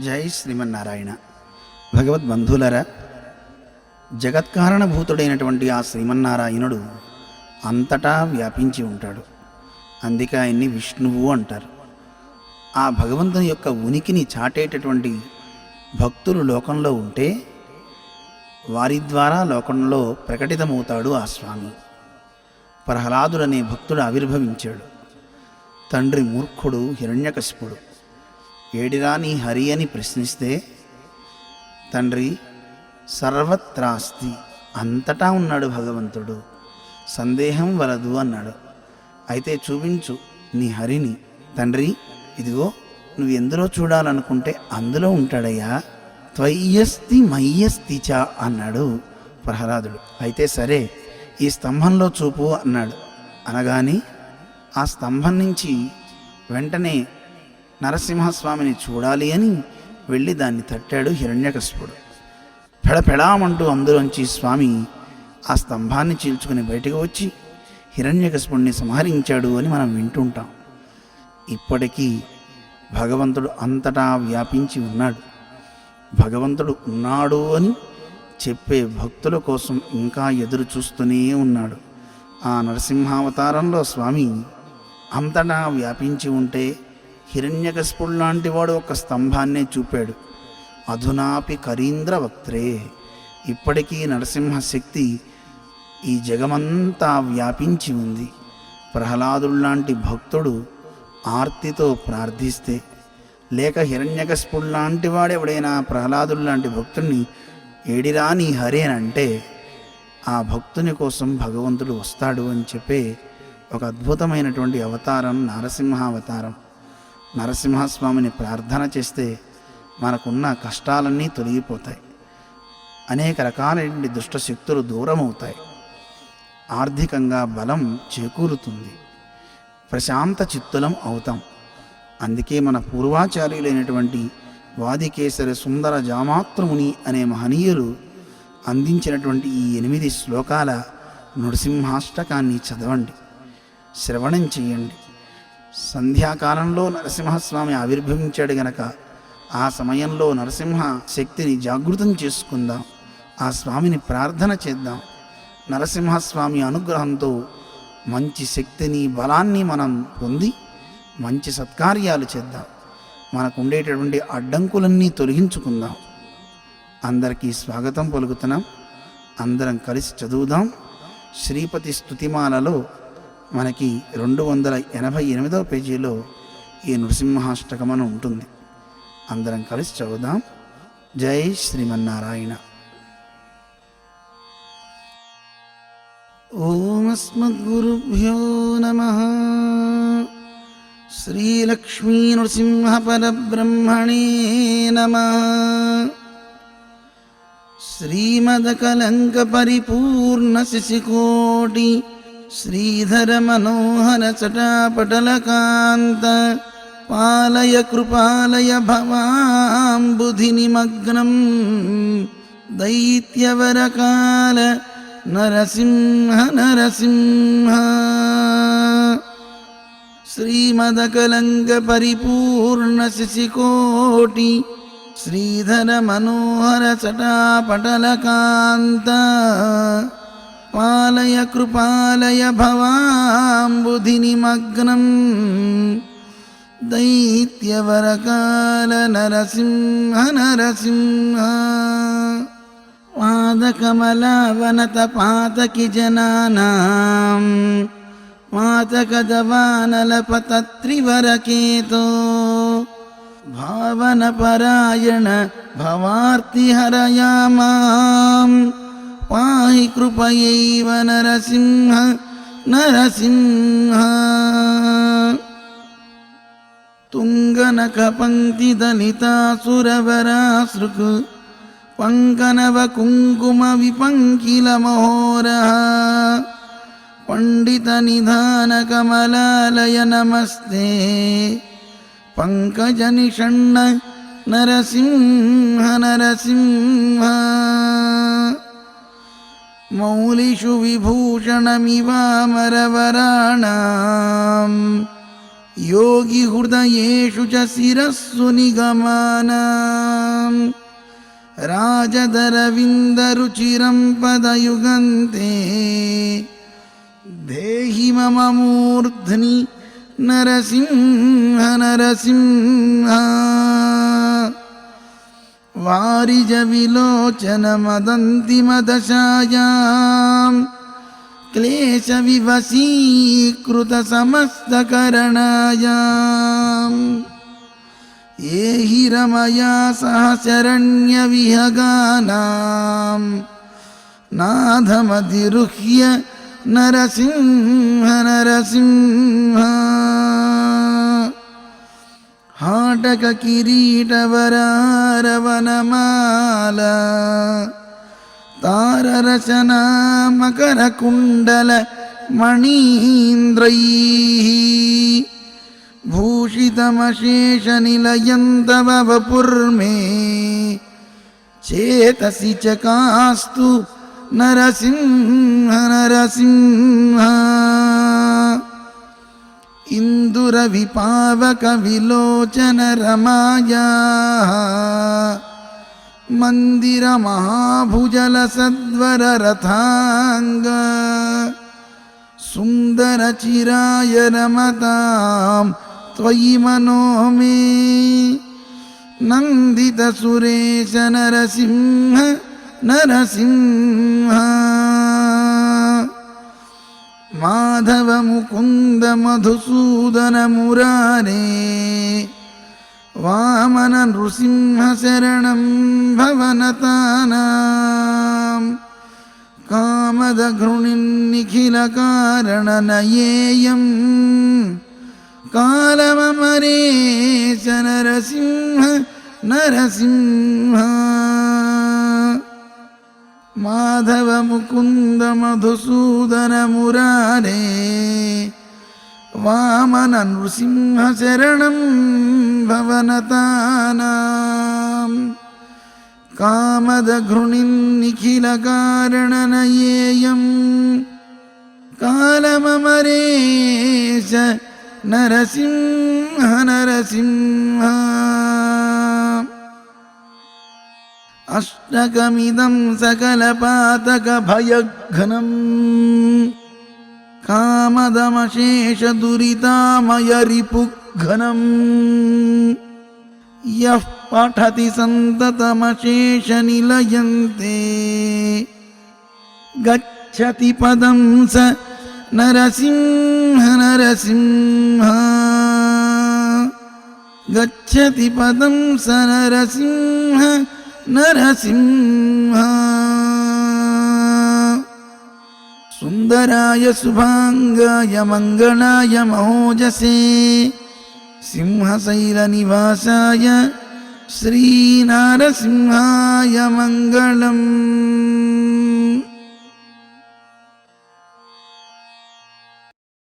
జై శ్రీమన్నారాయణ. భగవద్బంధులరా జగత్కారణభూతుడైనటువంటి ఆ శ్రీమన్నారాయణుడు అంతటా వ్యాపించి ఉంటాడు. అందుకే ఆయన్ని విష్ణువు అంటారు. ఆ భగవంతుని యొక్క ఉనికిని చాటేటటువంటి భక్తులు లోకంలో ఉంటే వారి ద్వారా లోకంలో ప్రకటితమవుతాడు ఆ స్వామి. ప్రహ్లాదుడనే భక్తుడు ఆవిర్భవించాడు. తండ్రి మూర్ఖుడు హిరణ్యకశిపుడు. ఏడిరా నీ హరి అని ప్రశ్నిస్తే తండ్రి సర్వత్రాస్తి అంతటా ఉన్నాడు భగవంతుడు సందేహం వలదు అన్నాడు. అయితే చూపించు నీ హరిని. తండ్రి ఇదిగో నువ్వు ఎందులో చూడాలనుకుంటే అందులో ఉంటాడయ్యా. త్వయ్యస్తి మయ్యస్తి చ అన్నాడు ప్రహ్లాదుడు. అయితే సరే ఈ స్తంభంలో చూపు అన్నాడు. అనగాని ఆ స్తంభం నుంచి వెంటనే నరసింహస్వామిని చూడాలి అని వెళ్ళి దాన్ని తట్టాడు హిరణ్యకశిపుడు. పెడపెడామంటూ అందులోంచి స్వామి ఆ స్తంభాన్ని చీల్చుకుని బయటకు వచ్చి హిరణ్యకశిపుణ్ణి సంహరించాడు అని మనం వింటుంటాం. ఇప్పటికీ భగవంతుడు అంతటా వ్యాపించి ఉన్నాడు. భగవంతుడు ఉన్నాడు అని చెప్పే భక్తుల కోసం ఇంకా ఎదురు చూస్తూనే ఉన్నాడు. ఆ నరసింహావతారంలో స్వామి అంతటా వ్యాపించి ఉంటే హిరణ్యకస్పుడు లాంటి వాడు ఒక స్తంభాన్నే చూపాడు. అధునాపి కరీంద్ర వక్త్రే ఇప్పటికీ నరసింహ శక్తి ఈ జగమంతా వ్యాపించి ఉంది. ప్రహ్లాదుడు లాంటి భక్తుడు ఆర్తితో ప్రార్థిస్తే లేక హిరణ్యకస్పుడు లాంటి వాడెవడైనా ప్రహ్లాదుడు లాంటి భక్తుడిని ఏడిరా నీ హరి అని అంటే ఆ భక్తుని కోసం భగవంతుడు వస్తాడు అని చెప్పే ఒక అద్భుతమైనటువంటి అవతారం నరసింహ అవతారం నరసింహస్వామిని ప్రార్థన చేస్తే మనకున్న కష్టాలన్నీ తొలగిపోతాయి. అనేక రకాలైన దుష్ట శక్తులు దూరం అవుతాయి ఆర్థికంగా బలం చేకూరుతుంది. ప్రశాంత చిత్తులం అవుతాం. అందుకే మన పూర్వాచార్యులైనటువంటి వాదికేసరి సుందర జామాతృముని అనే మహనీయులు అందించినటువంటి ఈ ఎనిమిది శ్లోకాల నృసింహాష్టకాన్ని చదవండి. శ్రవణం చేయండి. సంధ్యాకాలంలో నరసింహస్వామి ఆవిర్భవించాడు గనక ఆ సమయంలో నరసింహ శక్తిని జాగృతం చేసుకుందాం ఆ స్వామిని ప్రార్థన చేద్దాం. నరసింహస్వామి అనుగ్రహంతో మంచి శక్తిని బలాన్ని మనం పొంది మంచి సత్కార్యాలు చేద్దాం. మనకు ఉండేటటువంటి అడ్డంకులన్నీ తొలగించుకుందాం. అందరికీ స్వాగతం పలుకుతున్నాం. అందరం కలిసి చదువుదాం. శ్రీపతి స్తుతిమాలలో మనకి రెండు వందల ఎనభై ఎనిమిదవ పేజీలో ఈ నృసింహాష్టకమనం ఉంటుంది. అందరం కలిసి చదువుదాం. జై శ్రీమన్నారాయణ. ఓమస్మద్గురుభ్యో నమ. శ్రీలక్ష్మీ నృసింహపరబ్రహ్మణే నమ. శ్రీమదకలంకపరిపూర్ణ శిశికోటి श्रीधरमनोहरचटापटलकान्त पालय कृपालय भवाम्बुधिनिमग्नं दैत्यवरकाल नरसिंह नरसिंह श्रीमदकलङ्कपरिपूर्णशिशिकोटि श्रीधरमनोहरचटापटलकान्त పాలయ కృపాలయ భవాంబుధినిమగ్నం దైత్యవరకాల నరసింహ నరసింహ. పాదకమలావనతపాతకి జనానాం. మాతకదవానలపతత్రివరకేతో భావనపరాయణ భవార్తిహరయామాం पाहि कृपयैव नरसिंह नरसिंह तुङ्गनखपङ्क्तिदलितासुरवरासृक् पङ्कनवकुङ्कुमविपङ्किलमहोरः पण्डितनिधानकमलालय नमस्ते पङ्कजनिषण्ण नरसिंह नरसिंह मौलिषु विभूषणमिवामरवराणां योगिहृदयेषु च शिरस्सु निगमानाम् राजदरविन्दरुचिरं पदयुगन्ते देहि मम मूर्ध्नि नरसिंह नरसिंह वारिजविलोचनमदन्तिमदशायाम् क्लेशविवशीकृतसमस्तकरणायाम् ये हि रमया सह शरण्यविहगानाम् नाथमधिरुह्य नरसिंह नरसिंह हाटककिरीटवरारवनमाला ताररचना मकरकुण्डल मणीन्द्रैः भूषितमशेषनिलयं तव वपुर्मे चेतसि च कास्तु नरसिंह नरसिंह इन्दुरविपावकविलोचनरमायाः मन्दिरमहाभुजलसद्वररथाङ्ग सुन्दरचिराय रमतां त्वयि मनो मे नन्दितसुरेश नरसिंह नरसिंह माधव मुकुन्द मधुसूदन मुरारे वामन नृसिंह शरणं भवनतानाम् कामदघृणिन्निखिलकारणनयेयम् कालममरेश नरसिंह नरसिंह माधव വാമനൃസിംഹശരണം ഭവനതാനാം. നിഖില നിഖിലകാരണനയേയം. കാലമമരേശ നരസിംഹ നരസിംഹ. അഷ്ടകമിതം സകലപാതകഭയഘ്നം. कामदमशेषदुरितामयरिपुघ्नम् यः पठति सन्ततमशेषनिलयन्ते। गच्छति पदं स नरसिंह नरसिंह। गच्छति पदं स नरसिंह नरसिंह। சுந்தராய சுபாங்காய மங்களாய மகோஜசே சிம்ஹசைலநிவாசாய ஸ்ரீநாரசிம்ஹாய மங்களம்.